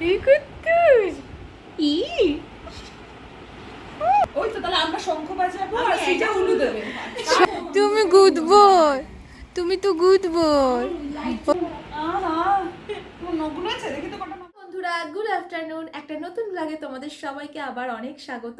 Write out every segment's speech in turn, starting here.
কুত্তুস ই। ওই তো তাহলে আমরা শঙ্খ বাজাবো আর সেটা উলু দেবে। তুমি গুড বয় তুমি তো গুড বয় আহা তোমার নখগুলো আছে দেখি তো কটা নখ। বন্ধুরা গুড আফটারনুন একটা নতুন ব্লগে তোমাদের সবাইকে আবার অনেক স্বাগত।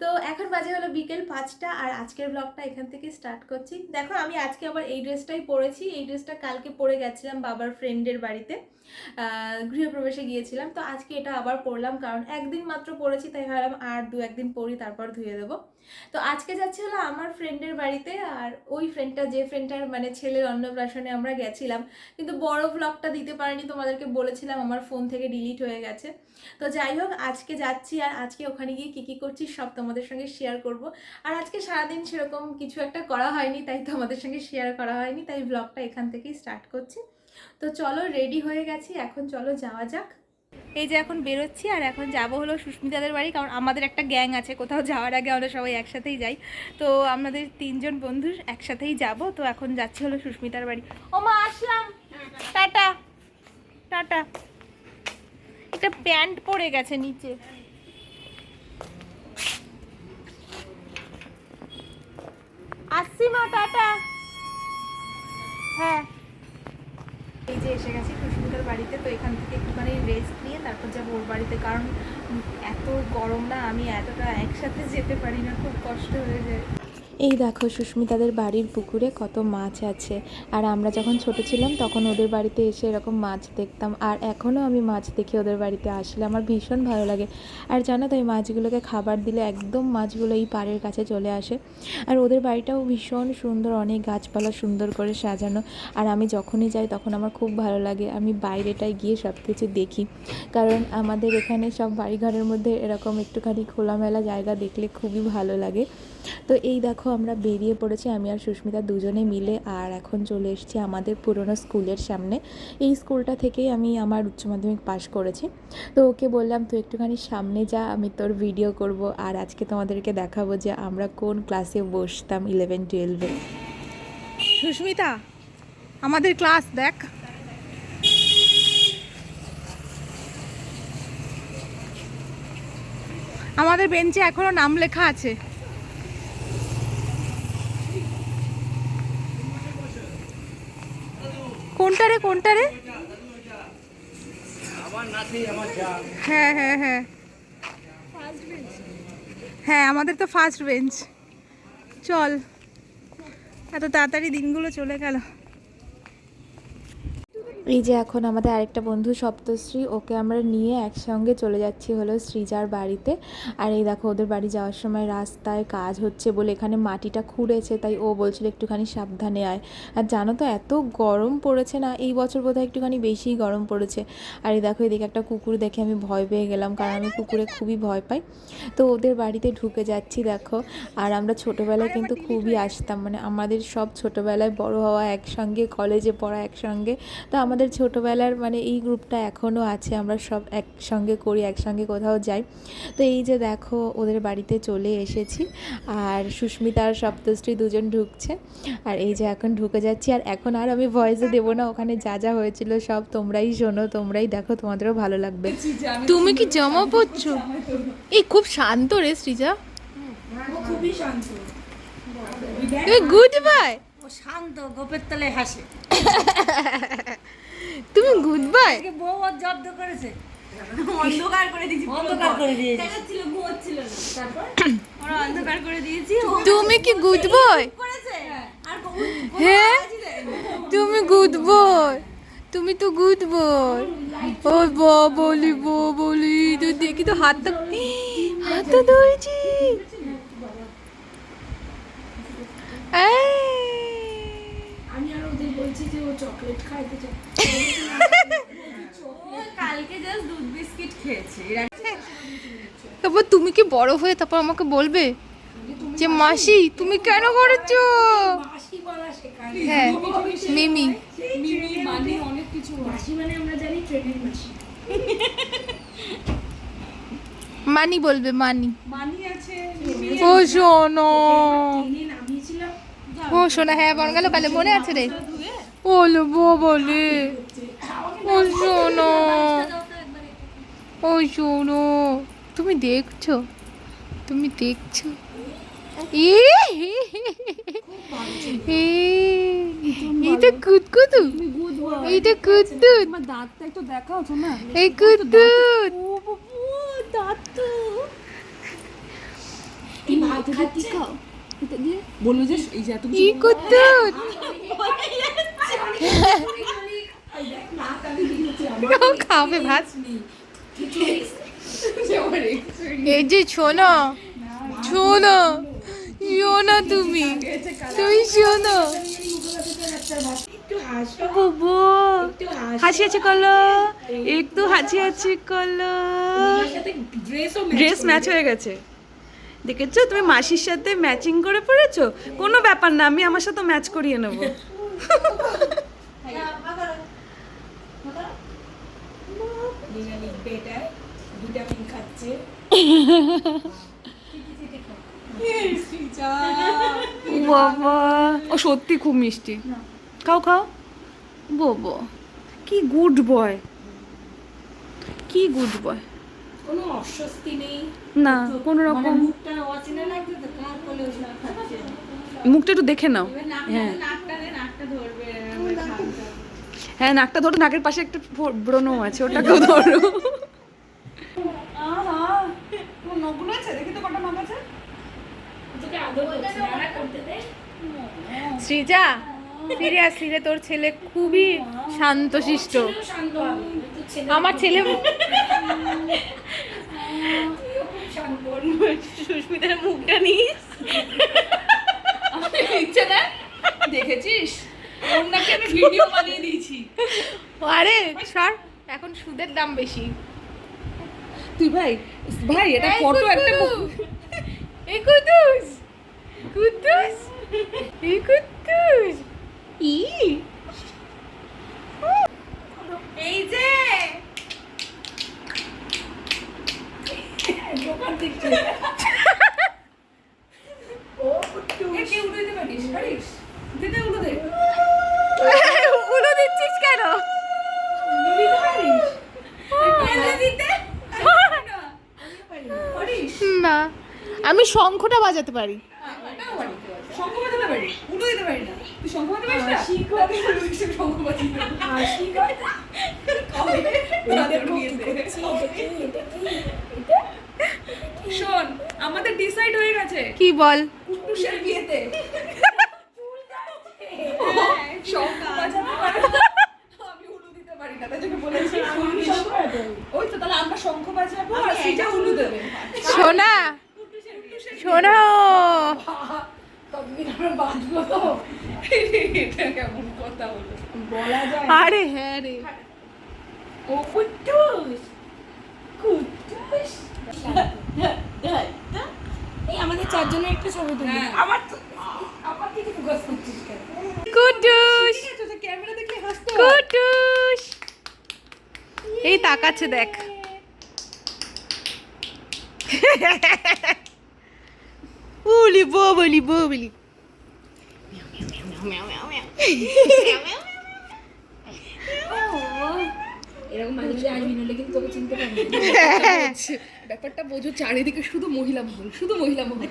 তো এখন বাজে হলো বিকেল পাঁচটা আর আজকের ব্লগটা এখান থেকে স্টার্ট করছি। দেখো, আমি আজকে আবার এই ড্রেসটাই পরেছি। এই ড্রেসটা কালকে পরে গেছিলাম বাবার ফ্রেন্ডের বাড়িতে। গৃহপ্রবেশে গিয়েছিলাম। তো আজকে এটা আবার পরলাম কারণ একদিন মাত্র পরেছি, তাই ভাবলাম আর দু একদিন পরি তারপর ধুয়ে দেবো। তো আজকে যাচ্ছি হলো আমার ফ্রেন্ডের বাড়িতে আর ওই ফ্রেন্ডটা যে ফ্রেন্ডটার মানে ছেলের অন্নপ্রাশনে আমরা গেছিলাম, কিন্তু বড় ব্লগটা দিতে পারিনি, তোমাদেরকে বলেছিলাম আমার ফোন থেকে ডিলিট হয়ে গেছে। তো যাই হোক, আজকে যাচ্ছি আর আজকে ওখানে গিয়ে কী কী করছি সব তোমাদের সঙ্গে শেয়ার করব। আর আজকে সারাদিন সেরকম কিছু একটা করা হয়নি, তাই তোমাদের সঙ্গে শেয়ার করা হয়নি, তাই ব্লগটা এখান থেকেই স্টার্ট করছি। তো চলো রেডি হয়ে গেছি, এখন চলো যাওয়া যাক। এই যে এখন বেরোচ্ছি আর এখন যাব হলো সুস্মিতাদের বাড়ি, কারণ আমাদের একটা গ্যাং আছে, কোথাও যাওয়ার আগে আমরা সবাই একসাথেই যাই। তো আমাদের তিনজন বন্ধু একসাথেই যাব, তো এখন যাচ্ছি হলো সুস্মিতার বাড়ি। ও মা, আসলাম। টাটা। টাটা। একটা প্যান্ট পরে গেছে নিচে। আসছি মা, টাটা। হ্যাঁ। এই যে এসে গেছি এখান থেকে একটুখানি রেস্ট নিয়ে তারপর যাব ওর বাড়িতে। কারণ এত গরম না, আমি এতটা একসাথে যেতে পারি না, খুব কষ্ট হয়ে যায়। এই দেখো সুস্মিতাদের বাড়ির পুকুরে কত মাছ আছে। আর আমরা যখন ছোট ছিলাম তখন ওদের বাড়িতে এসে এরকম মাছ দেখতাম। আর এখনও আমি মাছ দেখে ওদের বাড়িতে আসলে আমার ভীষণ ভালো লাগে। আর জানো তো এই মাছগুলোকে খাবার দিলে একদম মাছগুলো এই পাড়ের কাছে চলে আসে। আর ওদের বাড়িটাও ভীষণ সুন্দর, অনেক গাছপালা সুন্দর করে সাজানো। আর আমি যখনই যাই তখন আমার খুব ভালো লাগে। আমি বাইরেটায় গিয়ে সব কিছু দেখি। কারণ আমাদের এখানে সব বাড়িঘরের মধ্যে এরকম একটুখানি খোলামেলা জায়গা দেখলে খুবই ভালো লাগে। তো এই দেখো আমরা বেরিয়ে পড়েছি, আমি আর সুস্মিতা দুজনে মিলে, আর এখন চলে এসেছি আমাদের পুরনো স্কুলের সামনে। এই স্কুলটা থেকেই আমি আমার উচ্চ মাধ্যমিক পাশ করেছি। তো ওকে বললাম, তুই একটুখানি সামনে যা, আমি তোর ভিডিও করব, আর আজকে তোমাদেরকে দেখাবো যে আমরা কোন ক্লাসে বসতাম ইলেভেন টুয়েলভে সুস্মিতা, আমাদের ক্লাস দেখ। আমাদের বেঞ্চে এখনও নাম লেখা আছে। কোনটা রে কোনটা রে হ্যাঁ হ্যাঁ হ্যাঁ। হ্যাঁ আমাদের তো ফার্স্ট বেঞ্চ চল, এত তাড়াতাড়ি দিনগুলো চলে গেল। এই যে এখন আমাদের আরেকটা বন্ধু সপ্তশ্রী, ওকে আমরা নিয়ে একসঙ্গে চলে যাচ্ছি হলো শ্রীজার বাড়িতে। আর এই দেখো, ওদের বাড়ি যাওয়ার সময় রাস্তায় কাজ হচ্ছে বলে এখানে মাটিটা খুঁড়েছে, তাই ও বলছিল একটুখানি সাবধানে আয়। আর জানো তো, এত গরম পড়েছে না, এই বছর বোধহয় একটুখানি বেশিই গরম পড়েছে। আর এই দেখো, এদিকে একটা কুকুর দেখে আমি ভয় পেয়ে গেলাম, কারণ আমি কুকুরে খুবই ভয় পাই। তো ওদের বাড়িতে ঢুকে যাচ্ছি, দেখো। আর আমরা ছোটোবেলায় কিন্তু খুবই আসতাম মানে আমাদের সব ছোটোবেলায় বড় হওয়া, একসঙ্গে কলেজে পড়া, একসঙ্গে। তো আমাদের ছোটোবেলার মানে এই গ্রুপটা এখনও আছে আমরা সব একসঙ্গে করি একসঙ্গে কোথাও যাই। তো এই যে দেখো ওদের বাড়িতে চলে এসেছি আর সুস্মিতা আর সপ্তশ্রী দুজন ঢুকছে। আর এই যে এখন ঢুকে যাচ্ছি আর এখন আর আমি ভয়েসে দেবো না ওখানে যা যা হয়েছিল সব তোমরাই শোনো তোমরাই দেখো তোমাদেরও ভালো লাগবে। তুমি কি জামা পরছো? এই খুব শান্ত রে সৃজা। খুবই শান্ত গুড বাই শান্ত গোপের তলে হাসে। তুমি গুড বাই আজকে বউ ওর জব্দ করেছে। অন্ধকার করে দিয়েছি অন্ধকার করে দিয়েছে। ছিল ঘুমোচ্ছিল তারপর? ওরা অন্ধকার করে দিয়েছি। তুমি কি গুড বয়? করেছে? হ্যাঁ। তুমি গুড বয়। তুমি তো গুড বয়। ও বো বলি বো বলি তো দেখি তো হাত হাতটা ধরেছি আমি আর ওদের বলছি যে ও চকলেট খাইতে চায়। কালকে জাস্ট দুধ বিস্কিট খেয়েছে। তারপর তুমি কি বড় হয়ে তারপর আমাকে বলবে? যে মাসি তুমি কেন করেছ? মাসি বলা শেখায়। হ্যাঁ মিমি। মিমি মানে অনেক কিছু মাসি মানে আমরা জানি ট্রেনের মাসি। মানি বলবে মানি। মানি আছে ও শোনো। ও শোনা হ্যাঁ বন গেল কালে মনে আছে রে। বলব বলে ও শোনো। ও শোনো। তুমি দেখছ? তুমি দেখছ? এ এইটা কুতকুতু এইটা দাঁতটা একটু দেখাও শোনা এই কুতুত দাঁত তো। কি ভাত খাচ্ছে? এটা বলল যে এই যে এত কি কুতুত ও খাবে ভাত? এই যে শোনো শোনো শোনো তুমি তুমি শোনো। বুবু হাস আছে কলো একটু হাসি আছে কলো ড্রেস ম্যাচ হয়ে গেছে। দেখেছ, তুমি মাসির সাথে ম্যাচিং করে পড়েছো? কোনো ব্যাপার না, আমি আমার সাথে ম্যাচ করিয়ে নেব। ডিনামিক বেটার ভিটামিন খাচ্ছে। বাবা ও সত্যি খুব মিষ্টি। খাও খাও। বাবা কি গুড বয়। কি গুড বয়। কোনো অস্বস্তি নেই। না কোনো মানে রকম মুখটা অচেনা লাগছে তো কার কোলে মুখটা একটু দেখে নাও। হ্যাঁ। হ্যাঁ নাকটা ধরো নাকের পাশে একটা ব্রণ আছে ওটাকেও ধরো। শ্রীজা ফিরে আসলি রে তোর ছেলে খুবই শান্তশিষ্ট। শান্ত। ছেলে আমার ছেলে সুস্মিতার মুখটা নিস। দেখেছিস? ওর নাকি আমি ভিডিও বানিয়ে দিয়েছি। আরে সর এখন সুদের দাম বেশি। তুই ভাই ভাই এটা ফটো একটা এই কুদ্দুস! কুদ্দুস! এই কুদ্দুস! ই! এই যে! এ কে উড়ে দিতে পারিস? পারিস? দিতে উড়ে দে উলো দিচ্ছিস কেন এনে দিতে পারিস না আমি শঙ্খটা বাজাতে পারি ওটাও পারি শঙ্খ বাজাতে পারিস উড়ে দিতে পারি না তুই শঙ্খ বাজাতে পারিস না শঙ্খ বাজাতে পারি। শোন আমাদের ডিসাইড হয়ে গেছে। কি বল? কুটুসের বিয়েতে। শঙ্খ শোনো। আরে হ্যাঁ রে। ও কুট্টুস এই আমাদের চারজনের একটা ছবি তুলি আমার আমার কেন কুটুস। ক্যামেরা হাসতো কুটুস। এই তাকাচ্ছে দেখ। বলি বলি বলি এরকম না। ব্যাপারটা বোঝো চারিদিকে শুধু মহিলা মহল শুধু মহিলা মহল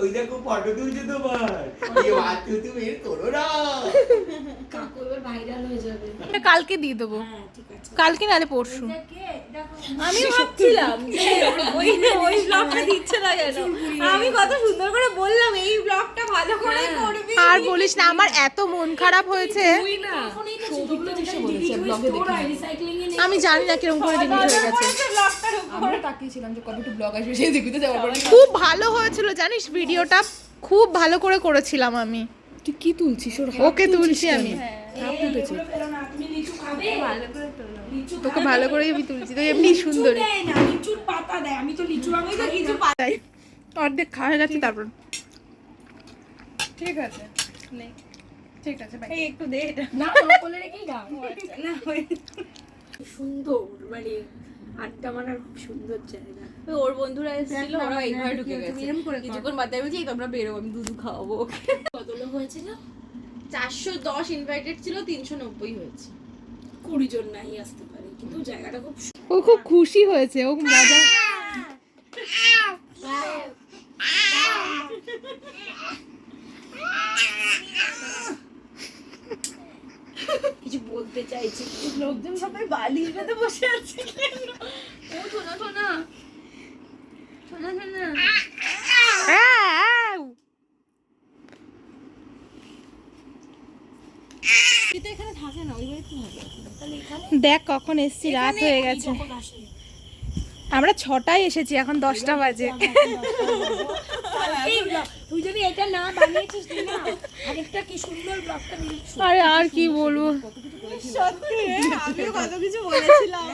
ওই দেখো ফটো তুলছে তোমার তুমি এর করো না কালকে দিয়ে দেবো। হ্যাঁ ঠিক আছে কালকে নালে পরশু। আমি ভাবছিলাম ওই ওই ব্লগটা দিচ্ছে না কেন আমি কত সুন্দর করে বললাম এই ব্লগটা ভালো করে করবি? আর বলিস না আমার এত মন খারাপ হয়েছে। তুই না আমি জানি না কীরকম করে ডিলিট হয়ে গেছে। আমরা তাকিয়েছিলাম যে কবে একটু ব্লগ আসবে সেই দেখতে যাওয়ার খুব ভালো হয়েছিল জানিস ভিডিওটা খুব ভালো করে করেছিলাম আমি। তুই কি তুলছিস ওর ওকে তুলছি আমি। লিচু তোকে ভালো করেই আমি তুলছি তো এমনি সুন্দর। না লিচুর পাতা দেয়। আমি তো লিচু আমি তো লিচু তাই। অর্ধেক খাওয়া হয়ে গেছে তারপর। ঠিক আছে। নে ঠিক আছে বাই এই একটু দে এটা। না রেখেই দাও। না সুন্দর মানে আড্ডা মারার খুব সুন্দর জায়গা। ওর বন্ধুরা এসেছিল ওরা এই ঢুকে গেছে। এরম করে কর। কিছুক্ষণ বাদে বলছি "এই তোমরা বেরো আমি দুধু খাওয়াবো ওকে। কত লোক হয়েছিল? চারশো দশ ইনভাইটেড ছিল তিনশো নব্বই হয়েছে। কুড়ি জন নাই আসতে পারে কিন্তু জায়গাটা খুব ও খুব খুশি হয়েছে ও মজা কিছু বলতে চাইছি লোকজন সবাই বালিশ বেঁধে বসে আছে ও শোনা শোনা শোনা শোনা আউ! কিন্তু এখানে থাকে না ওই বাড়ি কি হবে দেখ কখন এসছি রাত হয়ে গেছে। আমরা ছটায় এসেছি এখন দশটা বাজে। তুই যদি এটা না বানিয়েছিস না আরেকটা কি সুন্দর ব্লগটা আরে আর কি বলব? আমিও কত কিছু বলেছিলাম।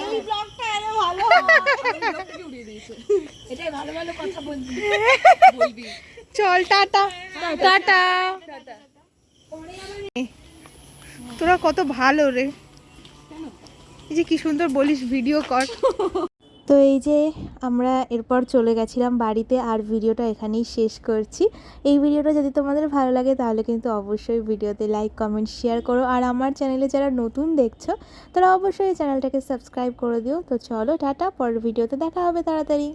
এই ব্লগটা এত ভালো ব্লগটাকে উড়িয়ে দিয়েছে এটাই ভালো ভালো কথা বলবি। বলবি। চল টাটা। টাটা। তোরা কত ভালো রে। এই যে কি সুন্দর বলিস ভিডিও কর। তো এই যে আমরা এরপর চলে গেছিলাম বাড়িতে আর ভিডিওটা এখানেই শেষ করছি। এই ভিডিওটা যদি তোমাদের ভালো লাগে তাহলে কিন্তু অবশ্যই ভিডিওতে লাইক কমেন্ট শেয়ার করো। আর আমার চ্যানেলে যারা নতুন দেখছ, তারা অবশ্যই চ্যানেলটাকে সাবস্ক্রাইব করে দিও। তো চলো টাটা, পরের ভিডিওতে দেখা হবে তাড়াতাড়ি।